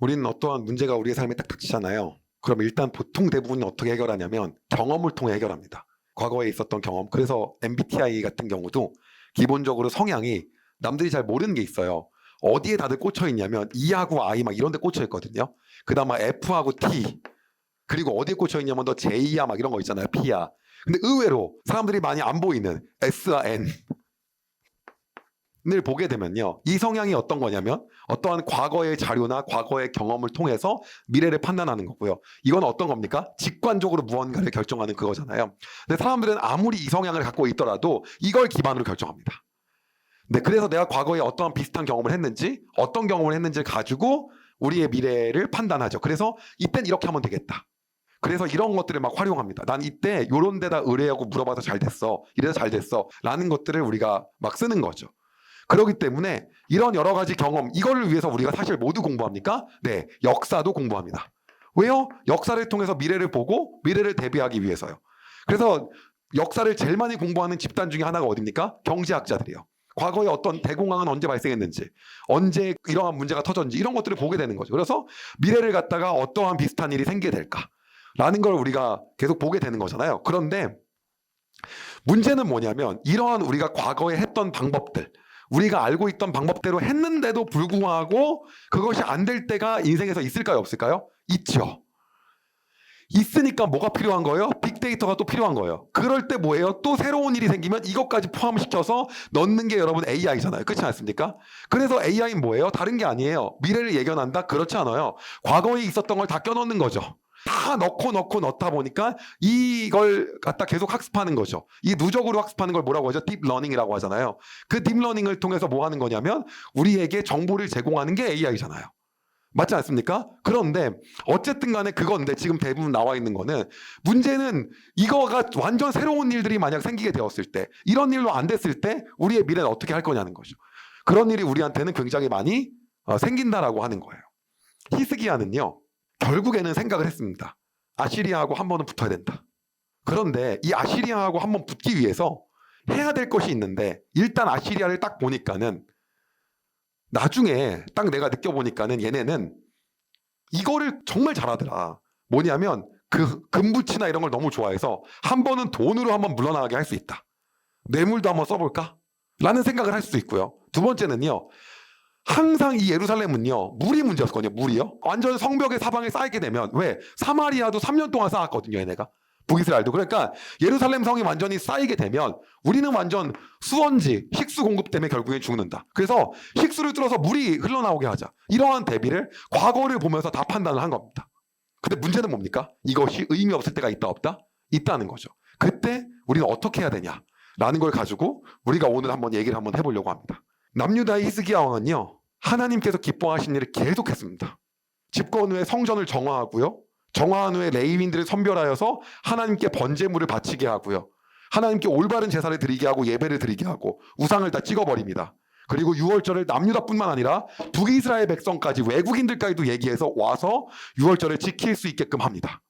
우리는 어떠한 문제가 우리의 삶에 딱 닥치잖아요. 그럼 일단 보통 대부분 어떻게 해결하냐면 경험을 통해 해결합니다. 과거에 있었던 경험. 그래서 MBTI 같은 경우도 기본적으로 성향이 남들이 잘 모르는 게 있어요. 어디에 다들 꽂혀 있냐면 E하고 I 막 이런 데 꽂혀 있거든요. 그다음 막 F하고 T 그리고 어디에 꽂혀 있냐면 너 J야 막 이런 거 있잖아요. P야. 근데 의외로 사람들이 많이 안 보이는 S와 N 을 보게 되면요. 이 성향이 어떤 거냐면 어떠한 과거의 자료나 과거의 경험을 통해서 미래를 판단하는 거고요. 이건 어떤 겁니까? 직관적으로 무언가를 결정하는 그거잖아요. 근데 사람들은 아무리 이 성향을 갖고 있더라도 이걸 기반으로 결정합니다. 네, 그래서 내가 과거에 어떠한 비슷한 경험을 했는지, 어떤 경험을 했는지를 가지고 우리의 미래를 판단하죠. 그래서 이땐 이렇게 하면 되겠다. 그래서 이런 것들을 막 활용합니다. 난 이때 요런 데다 의뢰하고 물어봐서 잘 됐어. 이래서 잘 됐어. 라는 것들을 우리가 막 쓰는 거죠. 그렇기 때문에 이런 여러 가지 경험, 이거를 위해서 우리가 사실 모두 공부합니까? 네, 역사도 공부합니다. 왜요? 역사를 통해서 미래를 보고 미래를 대비하기 위해서요. 그래서 역사를 제일 많이 공부하는 집단 중에 하나가 어딥니까? 경제학자들이요. 과거에 어떤 대공황은 언제 발생했는지, 언제 이러한 문제가 터졌는지 이런 것들을 보게 되는 거죠. 그래서 미래를 갖다가 어떠한 비슷한 일이 생기게 될까라는 걸 우리가 계속 보게 되는 거잖아요. 그런데 문제는 뭐냐면 이러한 우리가 과거에 했던 방법들, 우리가 알고 있던 방법대로 했는데도 불구하고 그것이 안 될 때가 인생에서 있을까요, 없을까요? 있죠. 있으니까 뭐가 필요한 거예요? 빅데이터가 또 필요한 거예요. 그럴 때 뭐예요? 또 새로운 일이 생기면 이것까지 포함시켜서 넣는 게 여러분 AI잖아요. 그렇지 않습니까? 그래서 AI는 뭐예요? 다른 게 아니에요. 미래를 예견한다? 그렇지 않아요. 과거에 있었던 걸 다 껴넣는 거죠. 다 넣고 넣고 넣다 보니까 이걸 갖다 계속 학습하는 거죠. 이 누적으로 학습하는 걸 뭐라고 하죠? 딥러닝이라고 하잖아요. 그 딥러닝을 통해서 뭐 하는 거냐면 우리에게 정보를 제공하는 게 AI잖아요. 맞지 않습니까? 그런데 어쨌든 간에 그건데 지금 대부분 나와 있는 거는 문제는 이거가 완전 새로운 일들이 만약 생기게 되었을 때 이런 일로 안 됐을 때 우리의 미래는 어떻게 할 거냐는 거죠. 그런 일이 우리한테는 굉장히 많이 어, 생긴다라고 하는 거예요. 히스기야는요. 결국에는 생각을 했습니다. 아시리아하고 한 번은 붙어야 된다. 그런데 이 아시리아하고 한 번 붙기 위해서 해야 될 것이 있는데 일단 아시리아를 딱 보니까는 나중에 딱 내가 느껴보니까는 얘네는 이거를 정말 잘하더라. 뭐냐면 그 금붙이나 이런 걸 너무 좋아해서 한 번은 돈으로 한번 물러나가게 할 수 있다. 뇌물도 한번 써볼까? 라는 생각을 할 수 있고요. 두 번째는요. 항상 이 예루살렘은요 물이 문제였거든요 물이요. 완전 성벽의 사방에 쌓이게 되면 왜? 사마리아도 3년 동안 쌓았거든요 얘네가. 북이스라엘도. 그러니까 예루살렘 성이 완전히 쌓이게 되면 우리는 완전 수원지 식수 공급 때문에 결국엔 죽는다. 그래서 식수를 뚫어서 물이 흘러나오게 하자. 이러한 대비를 과거를 보면서 다 판단을 한 겁니다. 근데 문제는 뭡니까? 이것이 의미 없을 때가 있다 없다? 있다는 거죠. 그때 우리는 어떻게 해야 되냐 라는 걸 가지고 우리가 오늘 한번 얘기를 한번 해보려고 합니다. 남유다의 히스기야 왕은요 하나님께서 기뻐하신 일을 계속했습니다. 집권 후에 성전을 정화하고요. 정화한 후에 레이민들을 선별하여서 하나님께 번제물을 바치게 하고요. 하나님께 올바른 제사를 드리게 하고 예배를 드리게 하고 우상을 다 찍어버립니다. 그리고 6월절을 남유다뿐만 아니라 북이스라엘 백성까지 외국인들까지도 얘기해서 와서 6월절을 지킬 수 있게끔 합니다.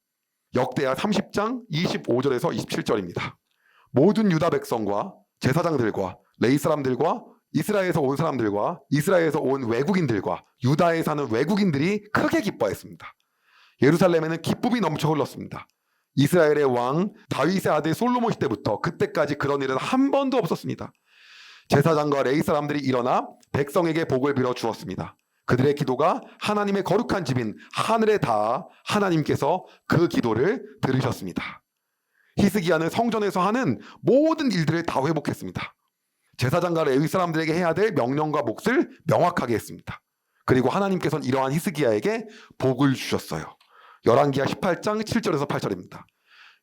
역대하 30장 25절에서 27절입니다. 모든 유다 백성과 제사장들과 레이 사람들과 이스라엘에서 온 사람들과 이스라엘에서 온 외국인들과 유다에 사는 외국인들이 크게 기뻐했습니다. 예루살렘에는 기쁨이 넘쳐 흘렀습니다. 이스라엘의 왕 다윗의 아들 솔로몬 시대부터 그때까지 그런 일은 한 번도 없었습니다. 제사장과 레이 사람들이 일어나 백성에게 복을 빌어 주었습니다. 그들의 기도가 하나님의 거룩한 집인 하늘에 닿아 하나님께서 그 기도를 들으셨습니다. 히스기야는 성전에서 하는 모든 일들을 다 회복했습니다. 제사장과 레위 사람들에게 해야 될 명령과 몫을 명확하게 했습니다. 그리고 하나님께서는 이러한 히스기야에게 복을 주셨어요. 열왕기하 18장 7절에서 8절입니다.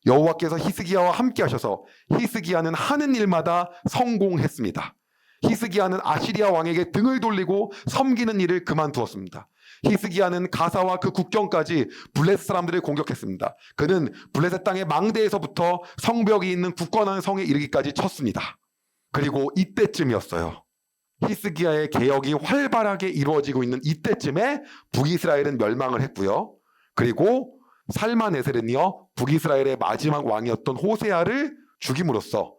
여호와께서 히스기야와 함께 하셔서 히스기야는 하는 일마다 성공했습니다. 히스기야는 아시리아 왕에게 등을 돌리고 섬기는 일을 그만두었습니다. 히스기야는 가사와 그 국경까지 블레셋 사람들을 공격했습니다. 그는 블레셋 땅의 망대에서부터 성벽이 있는 굳건한 성에 이르기까지 쳤습니다. 그리고 이때쯤이었어요. 히스기야의 개혁이 활발하게 이루어지고 있는 이때쯤에 북이스라엘은 멸망을 했고요. 그리고 살마네셀은요 북이스라엘의 마지막 왕이었던 호세아를 죽임으로써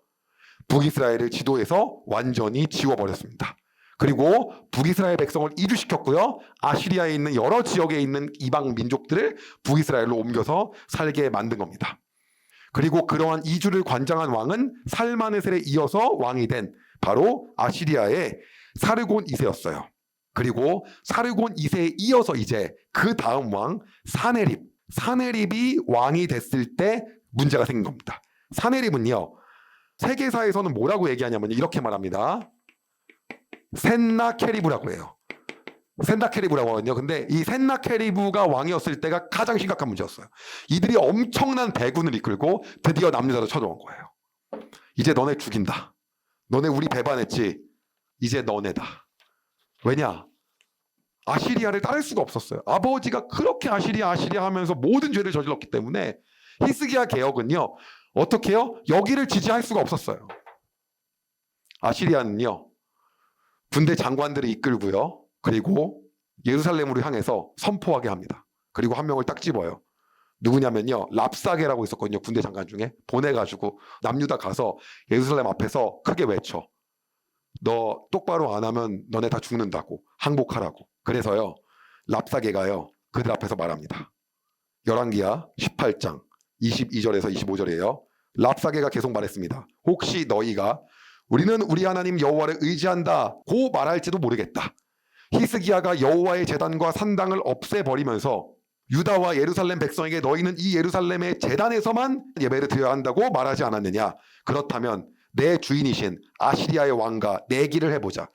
북이스라엘을 지도에서 완전히 지워버렸습니다. 그리고 북이스라엘 백성을 이주시켰고요. 아시리아에 있는 여러 지역에 있는 이방 민족들을 북이스라엘로 옮겨서 살게 만든 겁니다. 그리고 그러한 이주를 관장한 왕은 살마네셀에 이어서 왕이 된 바로 아시리아의 사르곤 2세였어요. 그리고 사르곤 2세에 이어서 이제 그 다음 왕 사네립, 사네립이 왕이 됐을 때 문제가 생긴 겁니다. 사네립은요. 세계사에서는 뭐라고 얘기하냐면 이렇게 말합니다. 센나케리브라고 해요. 센나케리브라고 하거든요. 근데 이 센나케리브가 왕이었을 때가 가장 심각한 문제였어요. 이들이 엄청난 대군을 이끌고 드디어 남유다로 쳐들어온 거예요. 이제 너네 죽인다. 너네 우리 배반했지. 이제 너네다. 왜냐? 아시리아를 따를 수가 없었어요. 아버지가 그렇게 아시리아 아시리아 하면서 모든 죄를 저질렀기 때문에 히스기야 개혁은요. 어떻게 해요? 여기를 지지할 수가 없었어요. 아시리아는요. 군대 장관들을 이끌고요. 그리고 예루살렘으로 향해서 선포하게 합니다. 그리고 한 명을 딱 집어요. 누구냐면요. 랍사게라고 있었거든요. 군대 장관 중에 보내가지고 남유다 가서 예루살렘 앞에서 크게 외쳐. 너 똑바로 안 하면 너네 다 죽는다고 항복하라고. 그래서요. 랍사게가요. 그들 앞에서 말합니다. 열왕기야 18장 22절에서 25절이에요. 랍사게가 계속 말했습니다. 혹시 너희가 우리는 우리 하나님 여호와를 의지한다 고 말할지도 모르겠다. 히스기야가 여호와의 제단과 산당을 없애버리면서 유다와 예루살렘 백성에게 너희는 이 예루살렘의 제단에서만 예배를 드려야 한다고 말하지 않았느냐? 그렇다면 내 주인이신 아시리아의 왕과 내기를 해보자.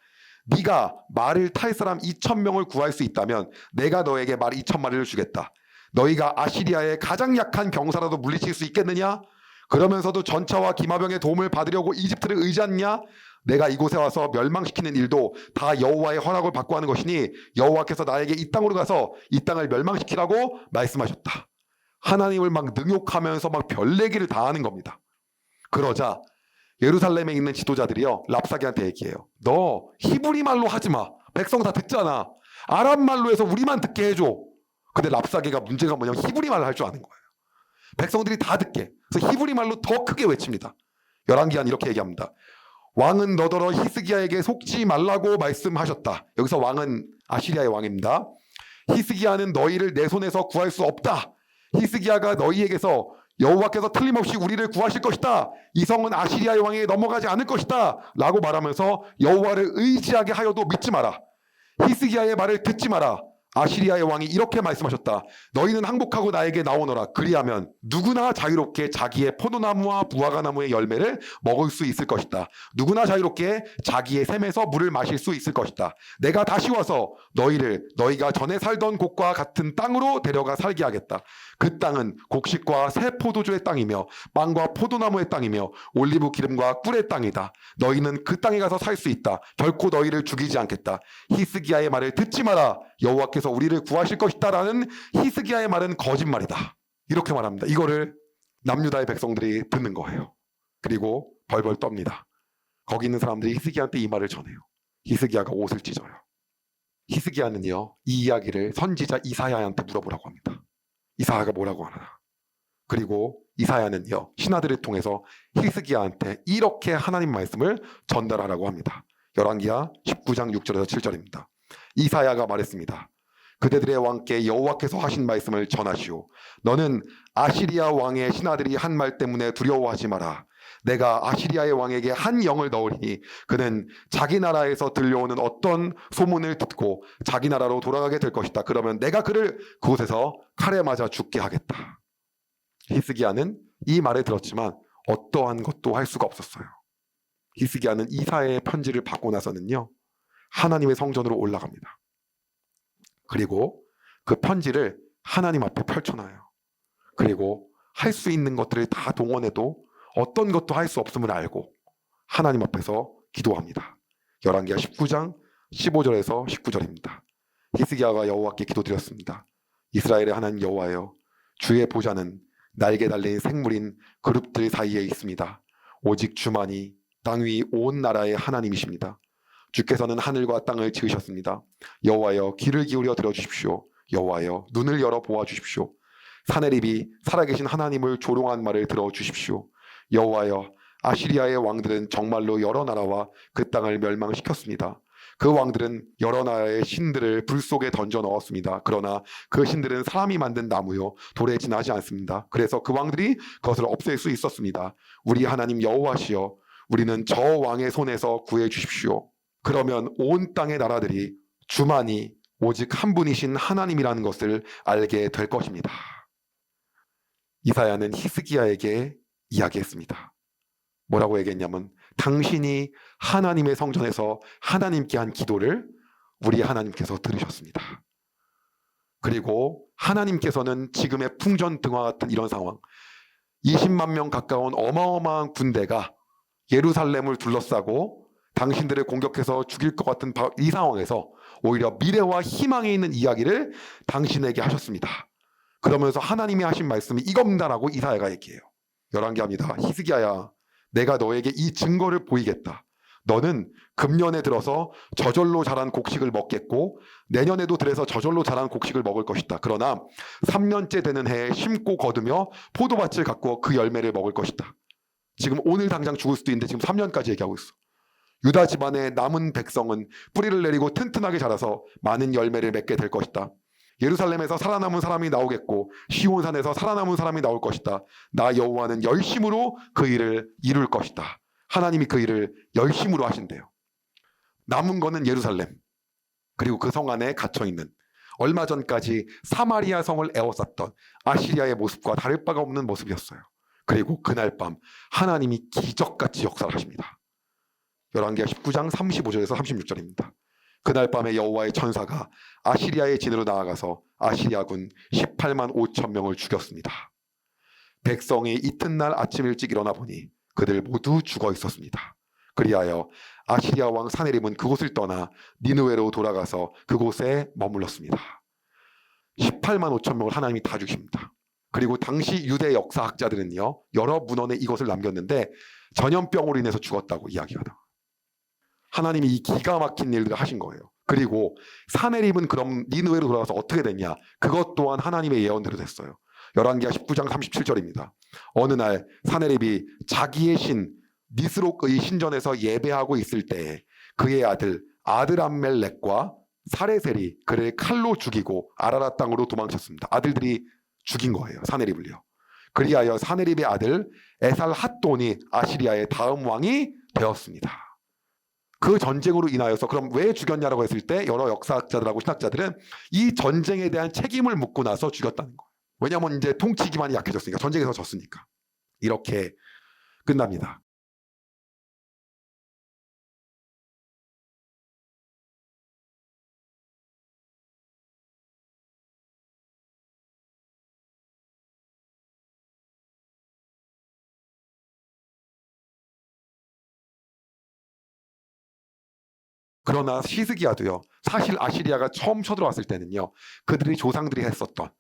네가 말을 탈 사람 2천 명을 구할 수 있다면 내가 너에게 말 2천 마리를 주겠다. 너희가 아시리아의 가장 약한 병사라도 물리칠 수 있겠느냐? 그러면서도 전차와 기마병의 도움을 받으려고 이집트를 의지하느냐? 내가 이곳에 와서 멸망시키는 일도 다 여호와의 허락을 받고 하는 것이니 여호와께서 나에게 이 땅으로 가서 이 땅을 멸망시키라고 말씀하셨다. 하나님을 막 능욕하면서 막 별내기를 다 하는 겁니다. 그러자 예루살렘에 있는 지도자들이요 랍사기한테 얘기해요. 너 히브리 말로 하지 마. 백성 다 듣잖아. 아람 말로 해서 우리만 듣게 해줘. 근데 랍사기가 문제가 뭐냐면 히브리 말을 할 줄 아는 거예요. 백성들이 다 듣게. 그래서 히브리 말로 더 크게 외칩니다. 열왕기한 이렇게 얘기합니다. 왕은 너더러 히스기야에게 속지 말라고 말씀하셨다. 여기서 왕은 아시리아의 왕입니다. 히스기야는 너희를 내 손에서 구할 수 없다. 히스기야가 너희에게서 여호와께서 틀림없이 우리를 구하실 것이다. 이 성은 아시리아의 왕에게 넘어가지 않을 것이다. 라고 말하면서 여호와를 의지하게 하여도 믿지 마라. 히스기야의 말을 듣지 마라. 아시리아의 왕이 이렇게 말씀하셨다. 너희는 항복하고 나에게 나오너라. 그리하면 누구나 자유롭게 자기의 포도나무와 무화과나무의 열매를 먹을 수 있을 것이다. 누구나 자유롭게 자기의 샘에서 물을 마실 수 있을 것이다. 내가 다시 와서 너희를 너희가 전에 살던 곳과 같은 땅으로 데려가 살게 하겠다. 그 땅은 곡식과 새 포도주의 땅이며 빵과 포도나무의 땅이며 올리브 기름과 꿀의 땅이다. 너희는 그 땅에 가서 살 수 있다. 결코 너희를 죽이지 않겠다. 히스기야의 말을 듣지 마라. 여호와께서 우리를 구하실 것이다라는 히스기야의 말은 거짓말이다. 이렇게 말합니다. 이거를 남유다의 백성들이 듣는 거예요. 그리고 벌벌 떱니다. 거기 있는 사람들이 히스기야한테 이 말을 전해요. 히스기야가 옷을 찢어요. 히스기야는요 이 이야기를 선지자 이사야한테 물어보라고 합니다. 이사야가 뭐라고 하나? 그리고 이사야는요 신하들을 통해서 히스기야한테 이렇게 하나님 말씀을 전달하라고 합니다. 열왕기야 19장 6절에서 7절입니다. 이사야가 말했습니다. 그대들의 왕께 여호와께서 하신 말씀을 전하시오. 너는 아시리아 왕의 신하들이 한 말 때문에 두려워하지 마라. 내가 아시리아의 왕에게 한 영을 넣으리니 그는 자기 나라에서 들려오는 어떤 소문을 듣고 자기 나라로 돌아가게 될 것이다. 그러면 내가 그를 그곳에서 칼에 맞아 죽게 하겠다. 히스기야는 이 말을 들었지만 어떠한 것도 할 수가 없었어요. 히스기야는 이사의 편지를 받고 나서는요. 하나님의 성전으로 올라갑니다. 그리고 그 편지를 하나님 앞에 펼쳐놔요. 그리고 할 수 있는 것들을 다 동원해도 어떤 것도 할 수 없음을 알고 하나님 앞에서 기도합니다. 열왕기하 19장 15절에서 19절입니다. 히스기야가 여호와께 기도드렸습니다. 이스라엘의 하나님 여호와여 주의 보좌는 날개 달린 생물인 그룹들 사이에 있습니다. 오직 주만이 땅 위 온 나라의 하나님이십니다. 주께서는 하늘과 땅을 지으셨습니다. 여호와여 귀를 기울여 들어 주십시오. 여호와여 눈을 열어 보아 주십시오. 사내립이 살아계신 하나님을 조롱한 말을 들어 주십시오. 여호와여 아시리아의 왕들은 정말로 여러 나라와 그 땅을 멸망시켰습니다. 그 왕들은 여러 나라의 신들을 불 속에 던져 넣었습니다. 그러나 그 신들은 사람이 만든 나무요 돌에 지나지 않습니다. 그래서 그 왕들이 그것을 없앨 수 있었습니다. 우리 하나님 여호와시여 우리는 저 왕의 손에서 구해 주십시오. 그러면 온 땅의 나라들이 주만이 오직 한 분이신 하나님이라는 것을 알게 될 것입니다. 이사야는 히스기야에게 이야기했습니다. 뭐라고 얘기했냐면 당신이 하나님의 성전에서 하나님께 한 기도를 우리 하나님께서 들으셨습니다. 그리고 하나님께서는 지금의 풍전등화 같은 이런 상황 20만 명 가까운 어마어마한 군대가 예루살렘을 둘러싸고 당신들을 공격해서 죽일 것 같은 바- 이 상황에서 오히려 미래와 희망에 있는 이야기를 당신에게 하셨습니다. 그러면서 하나님이 하신 말씀이 이겁니다라고 이사야가 얘기해요. 11개 합니다. 히스기야야 내가 너에게 이 증거를 보이겠다. 너는 금년에 들어서 저절로 자란 곡식을 먹겠고 내년에도 들에서 저절로 자란 곡식을 먹을 것이다. 그러나 3년째 되는 해에 심고 거두며 포도밭을 갖고 그 열매를 먹을 것이다. 지금 오늘 당장 죽을 수도 있는데 지금 3년까지 얘기하고 있어. 유다 집안의 남은 백성은 뿌리를 내리고 튼튼하게 자라서 많은 열매를 맺게 될 것이다. 예루살렘에서 살아남은 사람이 나오겠고 시온산에서 살아남은 사람이 나올 것이다. 나 여호와는 열심으로 그 일을 이룰 것이다. 하나님이 그 일을 열심으로 하신대요. 남은 거는 예루살렘 그리고 그 성 안에 갇혀 있는 얼마 전까지 사마리아 성을 에워쌌던 아시리아의 모습과 다를 바가 없는 모습이었어요. 그리고 그날 밤 하나님이 기적같이 역사를 하십니다. 11개 19장 35절에서 36절입니다. 그날 밤에 여호와의 천사가 아시리아의 진으로 나아가서 아시리아군 18만 5천 명을 죽였습니다. 백성이 이튿날 아침 일찍 일어나 보니 그들 모두 죽어 있었습니다. 그리하여 아시리아 왕 사네림은 그곳을 떠나 니누웨로 돌아가서 그곳에 머물렀습니다. 18만 5천 명을 하나님이 다 죽입니다. 그리고 당시 유대 역사학자들은요 여러 문헌에 이것을 남겼는데 전염병으로 인해서 죽었다고 이야기하다. 하나님이 이 기가 막힌 일들을 하신 거예요. 그리고 사내립은 그럼 니느웨로 돌아가서 어떻게 됐냐? 그것 또한 하나님의 예언대로 됐어요. 11기하 19장 37절입니다. 어느 날 사내립이 자기의 신 니스록의 신전에서 예배하고 있을 때에 그의 아들 아드람멜렉과 사레셀이 그를 칼로 죽이고 아라라 땅으로 도망쳤습니다. 아들들이 죽인 거예요. 사내립을요. 그리하여 사내립의 아들 에살 핫돈이 아시리아의 다음 왕이 되었습니다. 그 전쟁으로 인하여서 그럼 왜 죽였냐라고 했을 때 여러 역사학자들하고 신학자들은 이 전쟁에 대한 책임을 묻고 나서 죽였다는 거예요. 왜냐하면 이제 통치 기반이 약해졌으니까 전쟁에서 졌으니까 이렇게 끝납니다. 그러나 시스기야도요. 사실 아시리아가 처음 쳐들어왔을 때는요. 그들이 조상들이 했었던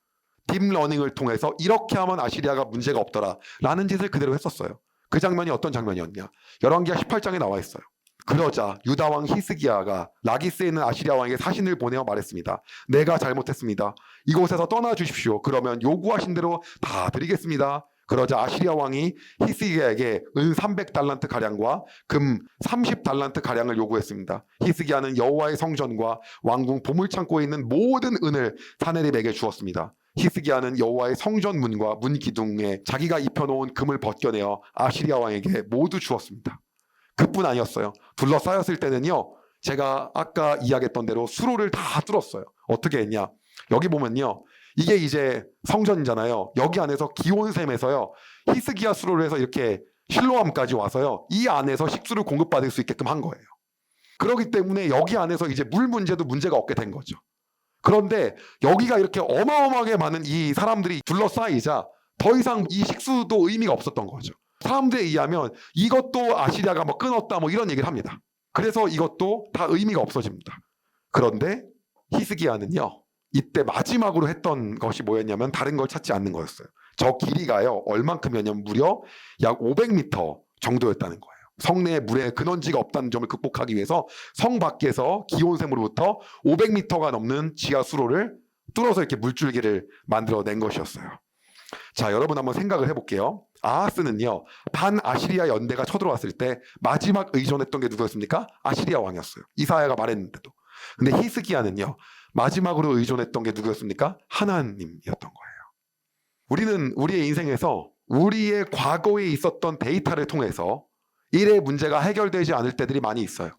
딥러닝을 통해서 이렇게 하면 아시리아가 문제가 없더라 라는 짓을 그대로 했었어요. 그 장면이 어떤 장면이었냐. 열왕기하 18장에 나와 있어요. 그러자 유다 왕 히스기야가 라기스에 있는 아시리아 왕에게 사신을 보내어 말했습니다. 내가 잘못했습니다. 이곳에서 떠나 주십시오. 그러면 요구하신 대로 다 드리겠습니다. 그러자 아시리아 왕이 히스기야에게 은 300달란트 가량과 금 30달란트 가량을 요구했습니다. 히스기야는 여호와의 성전과 왕궁 보물 창고에 있는 모든 은을 사네립에게 주었습니다. 히스기야는 여호와의 성전 문과 문 기둥에 자기가 입혀놓은 금을 벗겨내어 아시리아 왕에게 모두 주었습니다. 그뿐 아니었어요. 둘러싸였을 때는요. 제가 아까 이야기했던 대로 수로를 다 뚫었어요. 어떻게 했냐? 여기 보면요. 이게 이제 성전이잖아요. 여기 안에서 기온샘에서요. 히스기야 수로를 해서 이렇게 실로암까지 와서요. 이 안에서 식수를 공급받을 수 있게끔 한 거예요. 그렇기 때문에 여기 안에서 이제 물 문제도 문제가 없게 된 거죠. 그런데 여기가 이렇게 어마어마하게 많은 이 사람들이 둘러싸이자 더 이상 이 식수도 의미가 없었던 거죠. 사람들에 의하면 이것도 아시리아가 뭐 끊었다 뭐 이런 얘기를 합니다. 그래서 이것도 다 의미가 없어집니다. 그런데 히스기야는요. 이때 마지막으로 했던 것이 뭐였냐면 다른 걸 찾지 않는 거였어요. 저 길이가요. 얼만큼이었냐면 무려 약 500m 정도였다는 거예요. 성내에 물에 근원지가 없다는 점을 극복하기 위해서 성 밖에서 기온샘으로부터 500m가 넘는 지하 수로를 뚫어서 이렇게 물줄기를 만들어낸 것이었어요. 자, 여러분 한번 생각을 해볼게요. 아하스는요 반 아시리아 연대가 쳐들어왔을 때 마지막 의존했던 게 누구였습니까? 아시리아 왕이었어요. 이사야가 말했는데도. 근데 히스기야는요 마지막으로 의존했던 게 누구였습니까? 하나님이었던 거예요. 우리는 우리의 인생에서 우리의 과거에 있었던 데이터를 통해서 일의 문제가 해결되지 않을 때들이 많이 있어요.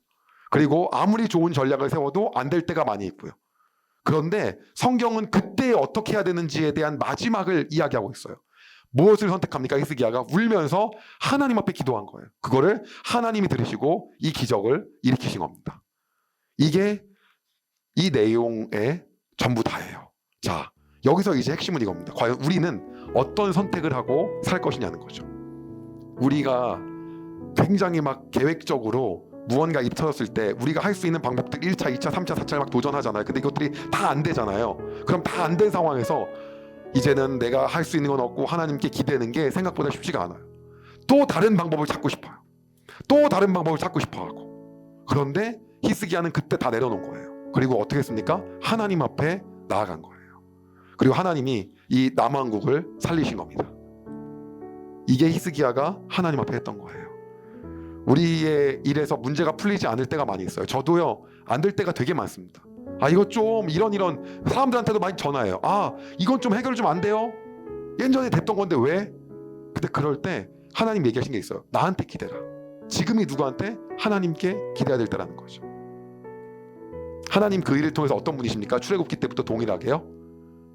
그리고 아무리 좋은 전략을 세워도 안 될 때가 많이 있고요. 그런데 성경은 그때 어떻게 해야 되는지에 대한 마지막을 이야기하고 있어요. 무엇을 선택합니까? 히스기야가 울면서 하나님 앞에 기도한 거예요. 그거를 하나님이 들으시고 이 기적을 일으키신 겁니다. 이게 이 내용의 전부 다예요. 자, 여기서 이제 핵심은 이겁니다. 과연 우리는 어떤 선택을 하고 살 것이냐는 거죠. 우리가 굉장히 막 계획적으로 무언가 입혀졌을 때 우리가 할 수 있는 방법들 1차, 2차, 3차, 4차를 막 도전하잖아요. 근데 이것들이 다 안 되잖아요. 그럼 다 안 된 상황에서 이제는 내가 할 수 있는 건 없고 하나님께 기대는 게 생각보다 쉽지가 않아요. 또 다른 방법을 찾고 싶어요. 또 다른 방법을 찾고 싶어 하고. 그런데 히스기야는 그때 다 내려놓은 거예요. 그리고 어떻게 했습니까? 하나님 앞에 나아간 거예요. 그리고 하나님이 이 남왕국을 살리신 겁니다. 이게 히스기야가 하나님 앞에 했던 거예요. 우리의 일에서 문제가 풀리지 않을 때가 많이 있어요. 저도요, 안 될 때가 되게 많습니다. 아, 이거 좀 이런 이런 사람들한테도 많이 전화해요. 아, 이건 좀 해결 좀 안 돼요? 예전에 됐던 건데 왜? 근데 그럴 때 하나님 얘기하신 게 있어요. 나한테 기대라. 지금이 누구한테? 하나님께 기대해야 될 때라는 거죠. 하나님 그 일을 통해서 어떤 분이십니까? 출애굽기 때부터 동일하게요.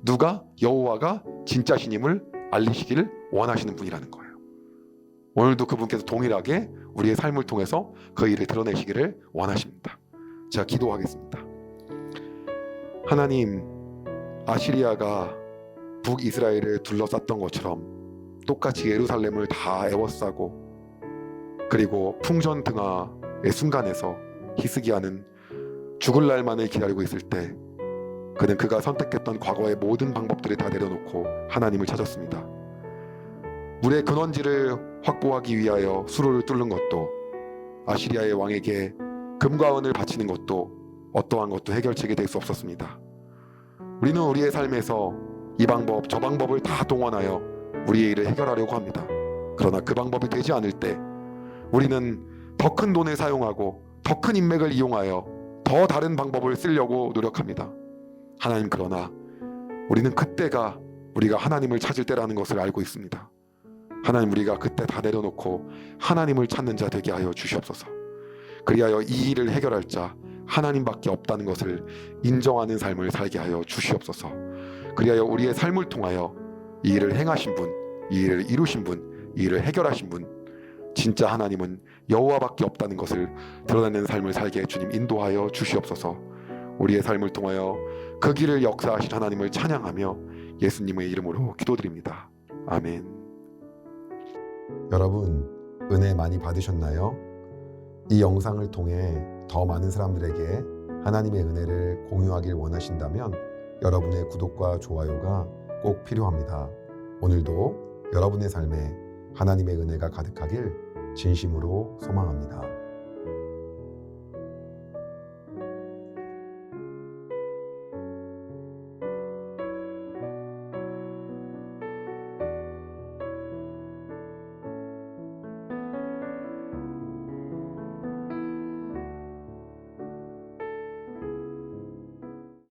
누가 여호와가 진짜 신임을 알리시기를 원하시는 분이라는 거예요. 오늘도 그분께서 동일하게 우리의 삶을 통해서 그 일을 드러내시기를 원하십니다. 제가 기도하겠습니다. 하나님, 아시리아가 북이스라엘을 둘러쌌던 것처럼 똑같이 예루살렘을 다 에워싸고 그리고 풍전등화의 순간에서 히스기야는 죽을 날만을 기다리고 있을 때 그는 그가 선택했던 과거의 모든 방법들을 다 내려놓고 하나님을 찾았습니다. 물의 근원지를 확보하기 위하여 수로를 뚫는 것도 아시리아의 왕에게 금과 은을 바치는 것도 어떠한 것도 해결책이 될 수 없었습니다. 우리는 우리의 삶에서 이 방법 저 방법을 다 동원하여 우리의 일을 해결하려고 합니다. 그러나 그 방법이 되지 않을 때 우리는 더 큰 돈을 사용하고 더 큰 인맥을 이용하여 더 다른 방법을 쓰려고 노력합니다. 하나님 그러나 우리는 그때가 우리가 하나님을 찾을 때라는 것을 알고 있습니다. 하나님 우리가 그때 다 내려놓고 하나님을 찾는 자 되게 하여 주시옵소서. 그리하여 이 일을 해결할 자 하나님밖에 없다는 것을 인정하는 삶을 살게 하여 주시옵소서. 그리하여 우리의 삶을 통하여 이 일을 행하신 분, 이 일을 이루신 분, 이 일을 해결하신 분, 진짜 하나님은 여호와밖에 없다는 것을 드러내는 삶을 살게 주님 인도하여 주시옵소서. 우리의 삶을 통하여 그 길을 역사하신 하나님을 찬양하며 예수님의 이름으로 기도드립니다. 아멘. 여러분 은혜 많이 받으셨나요? 이 영상을 통해 더 많은 사람들에게 하나님의 은혜를 공유하길 원하신다면 여러분의 구독과 좋아요가 꼭 필요합니다. 오늘도 여러분의 삶에 하나님의 은혜가 가득하길 진심으로 소망합니다.